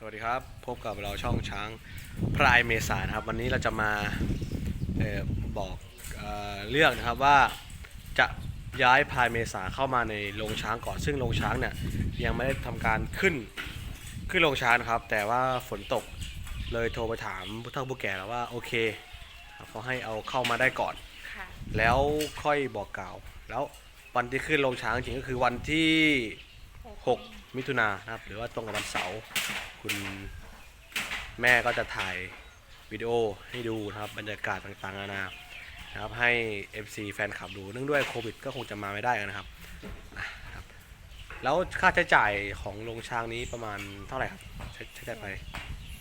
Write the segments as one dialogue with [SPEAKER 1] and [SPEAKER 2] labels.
[SPEAKER 1] สวัสดีครับ พบกับเราช่องช้างพรายเมษานะครับ วันนี้เราจะมาเออบอกเออเรื่องนะครับว่าจะย้ายพรายเมษาเข้ามาในโรงช้างก่อน ซึ่งโรงช้างเนี่ยยังไม่ได้ทำการขึ้นขึ้นโรงช้างนะครับ แต่ว่าฝนตกเลยโทรไปถามผู้เฒ่าผู้แก่แล้วว่าโอเคครับเขาให้เอาเข้ามาได้ก่อน
[SPEAKER 2] ค่ะ
[SPEAKER 1] แล้วค่อยบอกกล่าว แล้ววันที่ขึ้นลงช้างจริงก็คือวันที่ 6 มิถุนายนนะครับ หรือว่าตรงกับวันเสาร์คุณแม่ก็จะถ่ายวิดีโอให้ดูนะครับบรรยากาศต่างๆนานานะครับให้ FC แฟนคลับดูเนื่องด้วยโควิดก็คงจะมาไม่ได้นะครับนะครับ แล้วค่าใช้จ่ายของโรงช้างนี้ประมาณเท่าไหร่ครับใช้ใช้จ่ายไป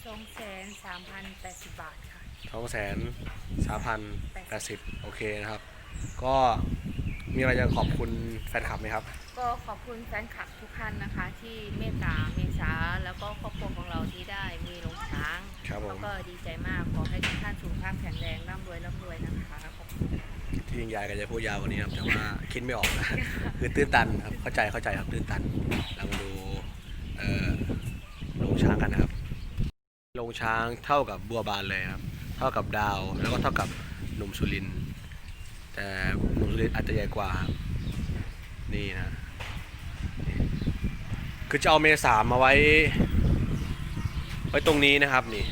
[SPEAKER 2] สองแสนสามพันแปดสิบบาทค่ะ
[SPEAKER 1] สองแสนสามพันแปดสิบโอเคนะครับ ก็ มีอะไรจะขอบคุณแฟนคลับไหมครับ
[SPEAKER 2] ก็ขอบคุณแฟนคลับทุกท่านนะคะ ที่เมตตาเมษาแล้วก็ครอบครัวของเราที่ได้มีลงช้าง
[SPEAKER 1] ครับผ
[SPEAKER 2] แล้ว
[SPEAKER 1] ม
[SPEAKER 2] ก็ดีใจมากขอให้ทุกท่านสุขภาพแข็งแรงร่ำรวยร่ำรวยนะคะขอบคุณ
[SPEAKER 1] ที่ยายก็จะพูดยาวกว่านี้ครับแต่ว่า คิดไม่ออกนะ คือตื้นตันครับเข้าใจเข้าใจครับตื้นตัน เรามาดูเอ่อโรงช้างกันนะครับโรงช้างเท่ากับบัวบานเลยครับ เท่ากับดาวแล้วก็เท่ากับหนุ่มสุรินทร์ แต่หนุ่มสุรินทร์อาจจะใหญ่กว่าครับนี่นะนี่คือจะเอาเมษามาไว้ ไว้ตรงนี้นะครับนี่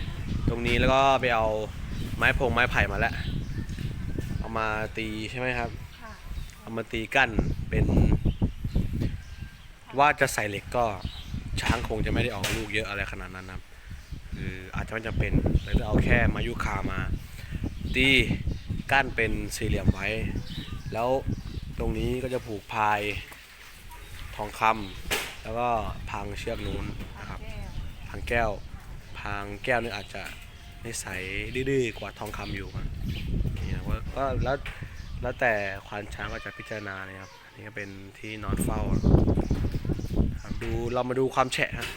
[SPEAKER 1] ตรงนี้แล้วก็ไปเอาไม้พงไม้ไผ่มาแล้ว เอามาตีใช่ไหมครับ
[SPEAKER 2] ค่ะ
[SPEAKER 1] เอามาตีกั้นเป็น ว่าจะใส่เหล็กก็ช้างคงจะไม่ได้ออกลูกเยอะอะไรขนาดนั้นนะครับคืออาจจะไม่จำเป็นเลยจะเอาแค่มายุคามาตี กั้นเป็นสี่เหลี่ยมไว้ แล้วตรงนี้ก็จะผูกพายทองคำแล้วก็พังเชือกนู้นนะครับ
[SPEAKER 2] แก้ว
[SPEAKER 1] พังแก้วพังแก้วนี่อาจจะนิสัยดื้อๆกว่าทองคำอยู่ครับนี่นะว่าก็แล้วแล้วแต่ควานช้างก็จะพิจารณาเลยครับอันนี่ก็เป็นที่นอนเฝ้าครับดูเรามาดูความแฉะครับ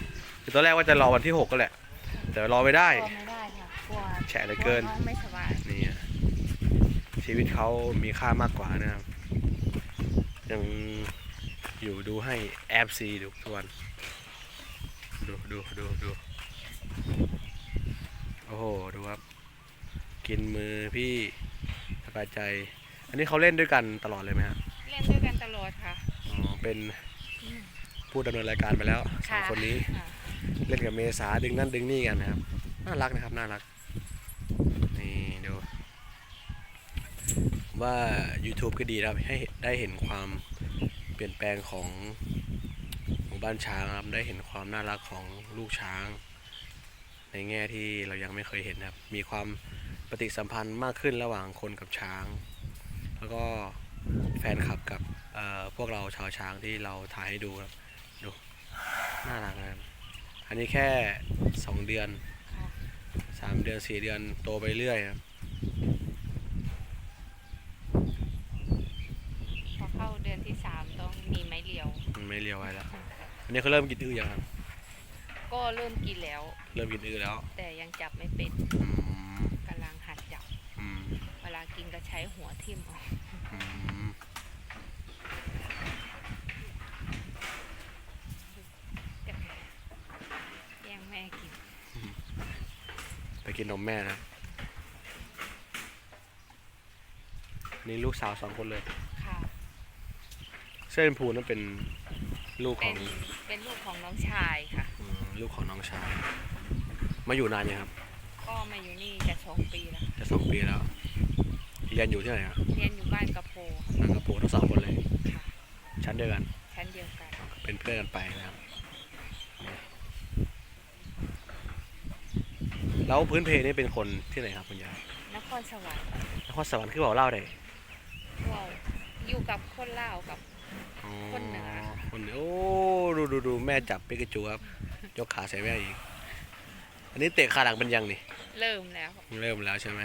[SPEAKER 1] คือตอนแรกว่าจะรอวันที่หกก็แหละ แต่รอไม่ได้
[SPEAKER 2] รอไม่ได้ค่ะกลัว
[SPEAKER 1] แฉะเหลือเกิน
[SPEAKER 2] ลัวน้องไม่สบาย
[SPEAKER 1] นี่อะ ชีวิตเขามีค่ามากกว่านะครับ ยังอยู่ดูให้แอฟซีดูทุกวันดูดูดูดูโอ้โห ดูครับ กินมือพี่สบายใจ อันนี้เขาเล่นด้วยกันตลอดเลยไหมฮะ
[SPEAKER 2] เล่นด้วยกันตลอดค่ะ
[SPEAKER 1] อ๋อเป็นผู้ดำเนินรายการไปแล้วสองคนนี้
[SPEAKER 2] ค่ะ
[SPEAKER 1] เล่นกับเมษาดึงนั่นดึงนี่กันนะครับ น่ารักนะครับ น่ารัก นี่ดูผม ว่า YouTube ก็ดีนะครับให้ได้เห็นความเปลี่ยนแปลงของหมู่บ้านช้างครับได้เห็นความน่ารักของลูกช้าง ในแง่ที่เรายังไม่เคยเห็นครับ มีความปฏิสัมพันธ์มากขึ้นระหว่างคนกับช้าง แล้วก็แฟนคลับกับพวกเราชาวช้างที่เราถ่ายให้ดูครับดูน่ารักนะครับอันนี้แค่สองเดือน
[SPEAKER 2] ค่ะ
[SPEAKER 1] สามเดือนสี่เดือนโตไปเรื่อยครับ
[SPEAKER 2] พอเข้าเดือนที่สามต้องมีไม้เรียว
[SPEAKER 1] มัน ไม่เรียวไว้แล้ว อันนี้เขาเริ่มกินอื้อยังครับ
[SPEAKER 2] ก็เริ่มกินแล้ว
[SPEAKER 1] เริ่มกินอื้อแล้ว
[SPEAKER 2] แต่ยังจับไม่เป็น
[SPEAKER 1] อืม
[SPEAKER 2] กำลังหัดจับ
[SPEAKER 1] อืม
[SPEAKER 2] เวลากินก็ใช้หัวทิ่มเอา
[SPEAKER 1] อืม
[SPEAKER 2] แย่งแม่กิน
[SPEAKER 1] ไปกินนมแม่นะอันนี่ลูกสาวสองคนเลย
[SPEAKER 2] ค่ะ
[SPEAKER 1] เส้นผูนั่นเป็น ลูกข
[SPEAKER 2] เป็
[SPEAKER 1] อนง
[SPEAKER 2] เป็นลูกของน้องชายค่ะ
[SPEAKER 1] อืมลูกของน้องชาย มาอยู่นานยังครับ
[SPEAKER 2] ก็มาอยู่นี่จะสองปีแล้ว
[SPEAKER 1] จะสองปีแล้ว เรียนอยู่ที่ไหนครับ
[SPEAKER 2] เรียนอยู่บ้านกระโพ
[SPEAKER 1] นังกระปูทั้งสองคนเลย
[SPEAKER 2] ค่ะ
[SPEAKER 1] ชั้นเดียวกัน
[SPEAKER 2] ชั้นเดียวกัน
[SPEAKER 1] เป็นเพื่อนกันไปนะครับ แล้วพื้นเพนี่เป็นคนที่ไหนครับคุณยาย
[SPEAKER 2] นครสวรรค์
[SPEAKER 1] นครสวรรค์คือบอกเล่าได้
[SPEAKER 2] ว้าวอยู่กับคนลาวกับ
[SPEAKER 1] อ๋อ
[SPEAKER 2] คนเหนือ
[SPEAKER 1] คนเหนือโอ้ดูดูดูแม่จับปิกาจูครับยกขาใส่แม่อีก อันนี้เตะขาหลังเป็นยังนี่
[SPEAKER 2] เริ่มแล้ว
[SPEAKER 1] เริ่มแล้วใช่ไหม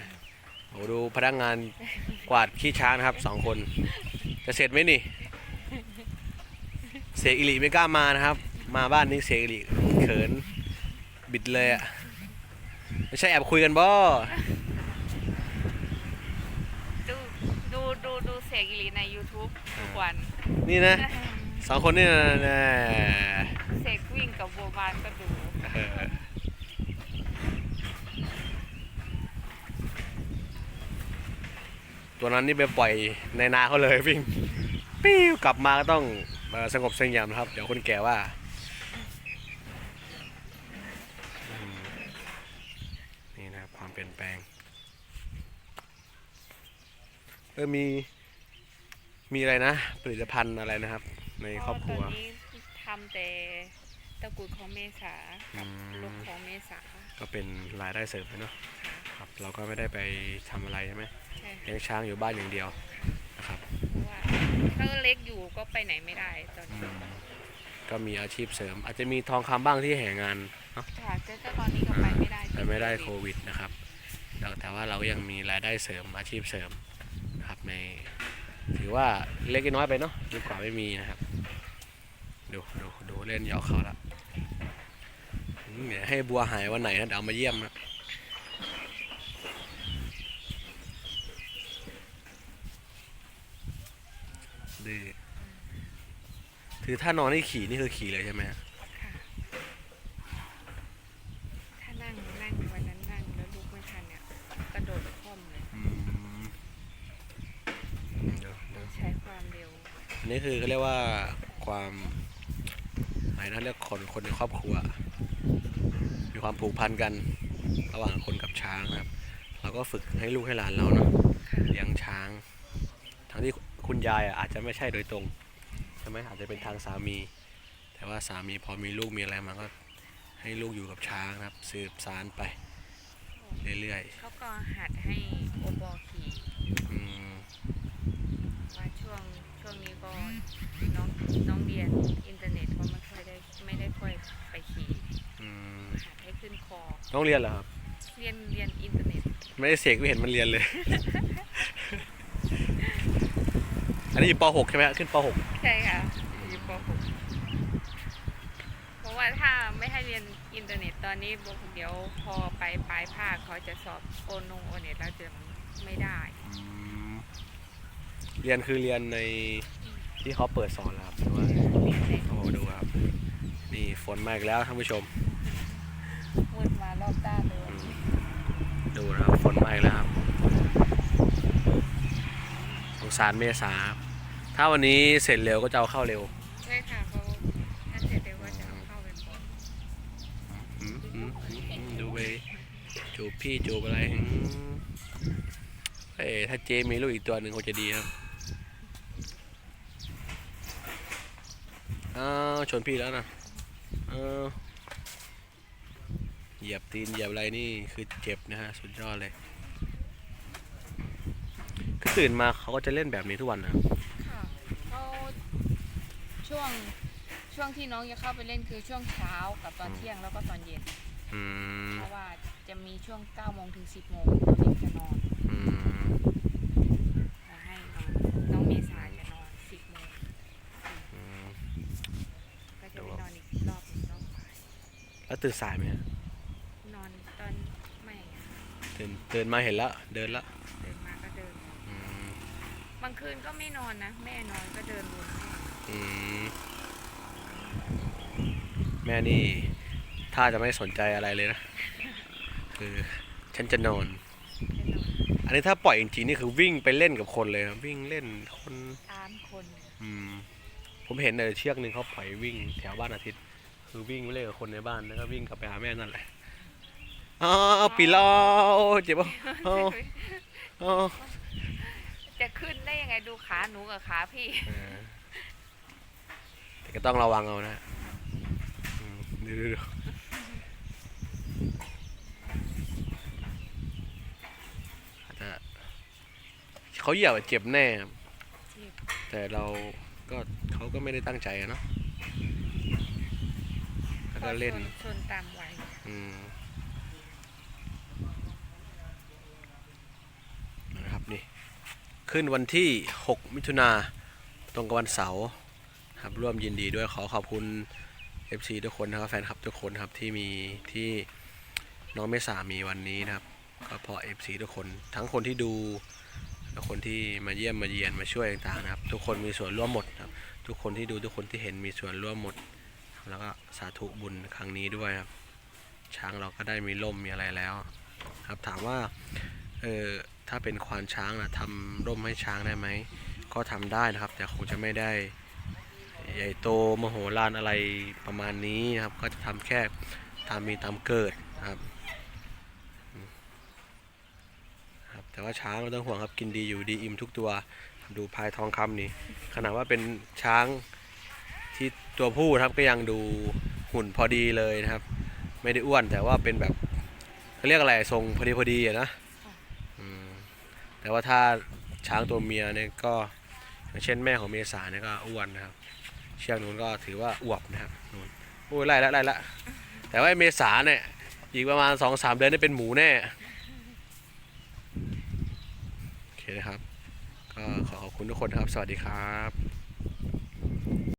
[SPEAKER 1] โอ้ดูพนักงานกวาดขี้ช้างนะครับสองคน จะเสร็จไหมนี่ เสกอิริไม่กล้ามานะครับ มาบ้านนี้เสกอิริเขินบิดเลยอะไม่ใช่แอบคุยกันบ่
[SPEAKER 2] ดูดูดูดูเสียงอิลีใน YouTube ทุกวัน
[SPEAKER 1] นี่นะสองคนนี่นะนะ
[SPEAKER 2] เสกวิ่งกับบัวบานก็ดู
[SPEAKER 1] เอตัวนั้นนี่ไปปล่อยในนาเขาเลยวิ่งปิ้วกลับมาก็ต้องสงบสงี่มนะครับ เดี๋ยวคนแก่ว่านี่นะความเปลี่ยนแปลงเออมี มีอะไรนะ ผลิตภัณฑ์อะไรนะครับ ในครอบครัว
[SPEAKER 2] ตอนนี้ทำแต่ตะกรุดของเมษา
[SPEAKER 1] อื
[SPEAKER 2] กับ
[SPEAKER 1] ม
[SPEAKER 2] ลูกของเมษา
[SPEAKER 1] ก็เป็นรายได้เสริมไปเนาะ
[SPEAKER 2] ค่ะ
[SPEAKER 1] ครับ เราก็ไม่ได้ไปทำอะไรใช่ไหม
[SPEAKER 2] ใช่ค่ะ
[SPEAKER 1] เลี้ยงช้างอยู่บ้านอย่างเดียวนะครับ
[SPEAKER 2] เพราะว่าถ้าเล็กอยู่ก็ไปไหนไม่ได้ตอน
[SPEAKER 1] อื
[SPEAKER 2] นี้
[SPEAKER 1] มก็มีอาชีพเสริม อาจจะมีทองคำบ้างที่แห่งานเนาะ
[SPEAKER 2] ค่ะแต่ก็ตอนนี้ก็ไปไม่ได้
[SPEAKER 1] แต่ไม่ได้โควิดนะครับแต่แต่ว่าเราก็ยังมีรายได้เสริมอาชีพเสริมนะครับใน ถือว่าเล็กน้อยไปเนาะดีกว่าไม่มีนะครับ ดูดูดูเล่นหยอเขาละเดี๋ยวให้บัวหายวันไหนนะเดี๋ยวเอามาเยี่ยมนะดื้อคือถ้านอนให้ขี่นี่คือขี่เลยใช่ไหมฮะ
[SPEAKER 2] ค่ะ ถ้านั่งนั่งวันนั้นนั่งแล้วลุกไม่ทันเนี่ยกระโดดคล่อมเลย
[SPEAKER 1] อืมเดี๋ยวเดี๋ยว
[SPEAKER 2] ใช้ความเร็ว
[SPEAKER 1] อันนี้ คือเขาเรียกว่าความอะไรนะเรียกคนคนในครอบครัว มีความผูกพันกันระหว่างคนกับช้างนะครับ เราก็ฝึกให้ลูกให้หลานเราเนาะเลี้ยงช้าง ทั้งที่คุณยายอาจจะไม่ใช่โดยตรงใช่ไหมอาจจะเป็นทางสามี แต่ว่าสามีพอมีลูกมีอะไรมาก็ให้ลูกอยู่กับช้างนะครับ สืบสารไป เรื่อยๆ
[SPEAKER 2] เขาก็หัดให้โอบอล
[SPEAKER 1] ๆอืม
[SPEAKER 2] ว่าช่ วงช่วงนี้ก็น้องน้องเรียนอินเทอร์เน็ตก็ไม่ค่อยได้ไม่ได้ค่อยไปขี่
[SPEAKER 1] อืม
[SPEAKER 2] หัดให้ขึ้นคอ
[SPEAKER 1] ต้องเรียนเหรอครับ
[SPEAKER 2] เรียนเรียนอินเทอร์เน็ต
[SPEAKER 1] ไม่ได้เสกไม่เห็นมันเรียนเลย อันนี้อยู่ป .6 ใช่ไหมฮะขึ้นป .6
[SPEAKER 2] ใช่ค่ะอยู่ป .6 เพราะว่าถ้าไม่ให้เรียนอินเทอร์เน็ตตอนนี้บอกเดี๋ยวพอไปปลายภาคเขาจะสอบโอนงโอเน็ตแล้วจะไม่ได้
[SPEAKER 1] เรียนคือเรียนในที่เขาเปิดสอนแล้วครับหรือว่า
[SPEAKER 2] เรียนเสร็จ
[SPEAKER 1] โอ้โหดูครับ นี่ฝนมาอีกแล้วท่านผู้ชม
[SPEAKER 2] มืดมารอบด้านเลย
[SPEAKER 1] อืมดูนะครับฝนมาอีกแล้วครับสงสารเมษาครับถ้าวันนี้เสร็จเร็วก็จะเอาเข้าเร็ว
[SPEAKER 2] ใช่ค่ะเขาถ้าเสร็จเดี๋ยวก็จะเอาเข้าไปก่อน
[SPEAKER 1] อืมอืมอืมอืมดูไปจูบพี่จูบอะไรอืมเอ้ยถ้าเจมีลูกอีกตัวหนึ่งคงจะดีครับ อ้าวชนพี่แล้วนะอ้าวเหยียบตีนเหยียบอะไรนี่คือเจ็บนะฮะสุดยอดเลยคือตื่นมาเขาก็จะเล่นแบบนี้ทุกวันนะครับ
[SPEAKER 2] ค่ะเขาช่วงช่วงที่น้องจะเข้าไปเล่นคือช่วงเช้ากับตอนเที่ยงแล้วก็ตอนเย็น
[SPEAKER 1] อืม
[SPEAKER 2] เพราะว่าจะมีช่วง9โมงถึง 10โมงน้องเด็กจะนอน
[SPEAKER 1] อืม
[SPEAKER 2] มาให้นอนน้องเมษาจะนอน 10โมง
[SPEAKER 1] อืม
[SPEAKER 2] ก็จะไปนอนอีกรอบหนึ่งรอบบ่าย
[SPEAKER 1] แล้ว ตื่นสายไหมฮะ
[SPEAKER 2] นอนตอนไม่อะ
[SPEAKER 1] ตื่นตื่นมาเห็นแล้ว เดินแล้ว
[SPEAKER 2] เดินมาก็เดิน
[SPEAKER 1] อืม
[SPEAKER 2] บางคืนก็ไม่นอนนะ แม่นอนก็เดินวนแม่
[SPEAKER 1] อืมแม่นี่ถ้าจะไม่สนใจอะไรเลยนะ คือ ฉันจะนอน
[SPEAKER 2] จะนอน
[SPEAKER 1] อันนี้ถ้าปล่อยจริงๆนี่คือวิ่งไปเล่นกับคนเลยนะวิ่งเล่นคน
[SPEAKER 2] ตามคน
[SPEAKER 1] อืมผมเห็นในเชือกหนึ่งเขาปล่อยวิ่งแถวบ้านอาทิตย์ คือวิ่งไปเล่นกับคนในบ้านแล้วก็วิ่งกลับไปหาแม่นั่นแหละอ้าวปีล้อเจ็บปะอ้าวอ้าว
[SPEAKER 2] จะขึ้นได้ยังไงดูขาหนูกับขาพี่
[SPEAKER 1] เออแต่ก็ต้องระวังเอานะอืมดูดูดูอาจจะเขาเหยียบอะเจ็บแน่ครับ
[SPEAKER 2] เจ็บ
[SPEAKER 1] แต่เราก็เขาก็ไม่ได้ตั้งใจอะเนาะแล้ว ก็เล่น
[SPEAKER 2] ชชนตามวัย
[SPEAKER 1] อืมนะครับนี่ ขึ้นวันที่ 6 มิถุนาตรงกับวันเสาร์ครับร่วมยินดีด้วยขอขอบคุณ FC ทุกคนนะครับแฟนคลับทุกคนครับที่มีที่น้องเมษามีวันนี้นะครับก็เพราะ FC ทุกคนทั้งคนที่ดูและคนที่มาเยี่ยมมาเยียนมาช่วยต่างๆนะครับ ทุกคนมีส่วนร่วมหมดครับ ทุกคนที่ดูทุกคนที่เห็นมีส่วนร่วมหมด แล้วก็สาธุบุญครั้งนี้ด้วยครับ ช้างเราก็ได้มีล่มมีอะไรแล้วครับถามว่าเออถ้าเป็นควานช้างนะทำร่มให้ช้างได้ไหมก็ทำได้นะครับ แต่คงจะไม่ได้ใหญ่โตมโหฬารอะไรประมาณนี้นะครับ ก็จะทำแค่ตามมีตามเกิดนะครับครับแต่ว่าช้างไม่ต้องห่วงครับกินดีอยู่ดีอิ่มทุกตัวดูพายทองคำนี่ขนาดว่าเป็นช้างที่ ตัวผู้นะครับก็ยังดูหุ่นพอดีเลยนะครับ ไม่ได้อ้วนแต่ว่าเป็นแบบเขาเรียกอะไรทรงพอดีพอดีอะนะอืมแต่ว่าถ้าช้างตัวเมียเนี่ยก็อย่างเช่นแม่ของเมษาเนี่ยก็อ้วนนะครับ เชือกนู้นก็ถือว่าอวบนะครับนู้นโอ้ยไล่ละไล่ละแต่ว่าไอ้เมษาเนี่ยอีกประมาณสองสามเดือนได้เป็นหมูแน่โอเคนะครับ ก็ขอขอบคุณทุกคนนะครับ สวัสดีครับ